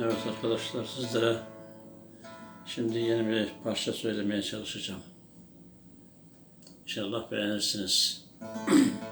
Evet arkadaşlar sizlere şimdi yeni bir parça söylemeye çalışacağım. İnşallah beğenirsiniz.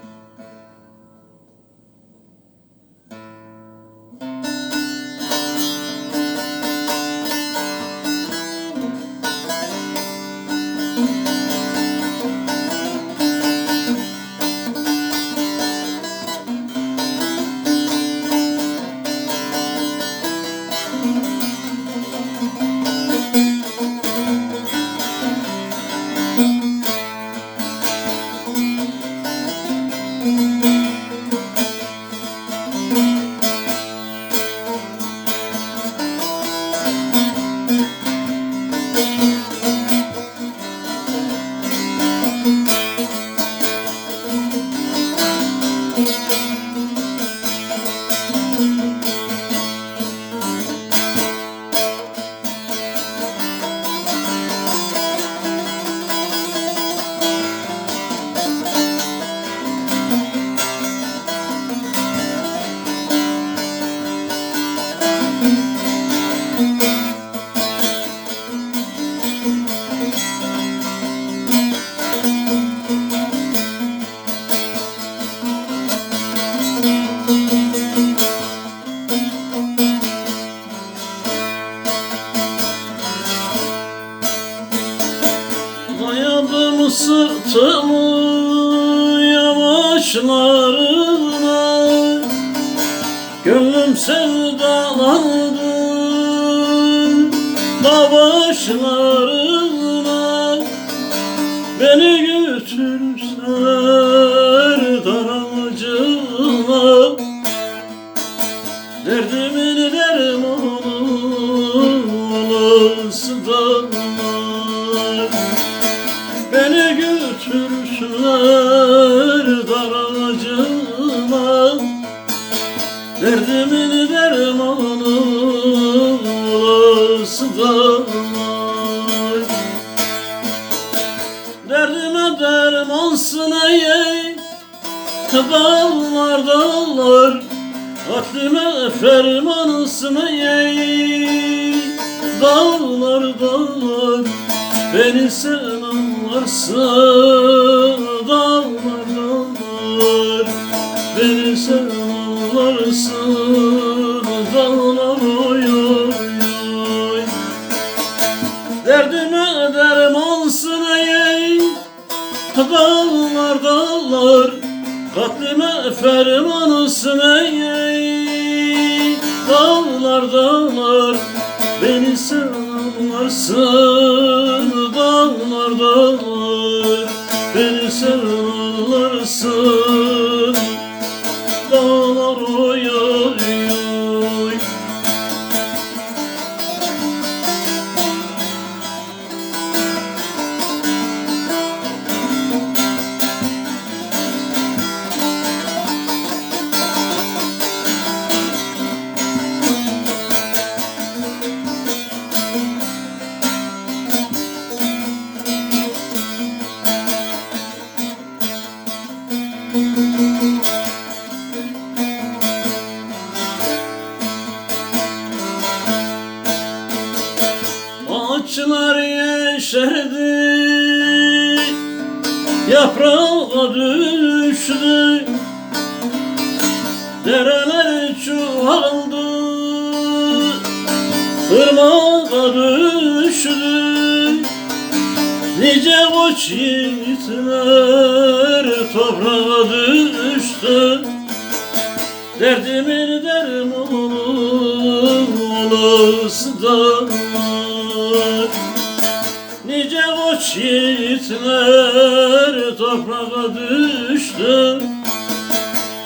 Dayadım sırtımı yamaçlarına Gönlüm sevdalandı başlarına Beni götürser daracına Derdimin dermanı olası dağlar Beni götürsünler daracına Derdimin dermanı olası Derdime dermansın ey. Dağlar dağlar Katlime fermanısın ey. Dağlar dağlar Beni sen anlarsın Dağlar dağlar Beni sen anlarsın Dağlar Dağlar dağlar Katlime fermanısın ey Dağlar dağlar Beni sen anlarsın Ağaçlar yeşerdi. Yaprağa düştü. Dereler çoğaldı Irmağa düştü. Nice koç yiğitler toprağa düştü. Derdimin dermanı olası koç yiğitler toprağa düştü.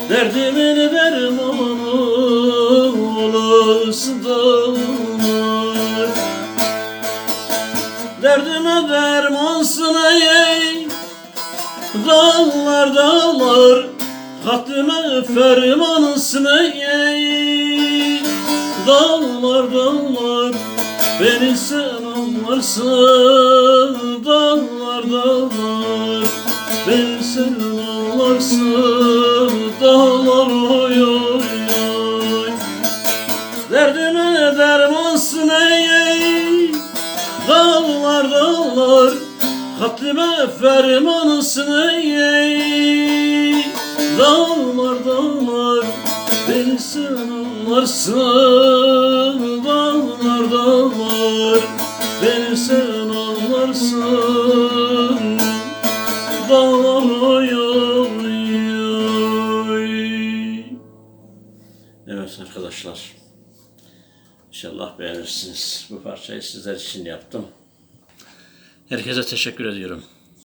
Derdimin dermanı olası dağlar Derdime dermansın ey Dağlar dağlar Hakkına fermanısın ey Dağlar dağlar Beni sen anlarsın Dağlar dağlar. Beni sen anlarsın Dağlar oy oy oy. Derdime dermansın ey Dağlar dağlar. Hatlime fermanısın ey Dağlar dağlar. Beni sen anlarsın Evet arkadaşlar İnşallah beğenirsiniz. Bu parçayı sizler için yaptım. Herkese teşekkür ediyorum.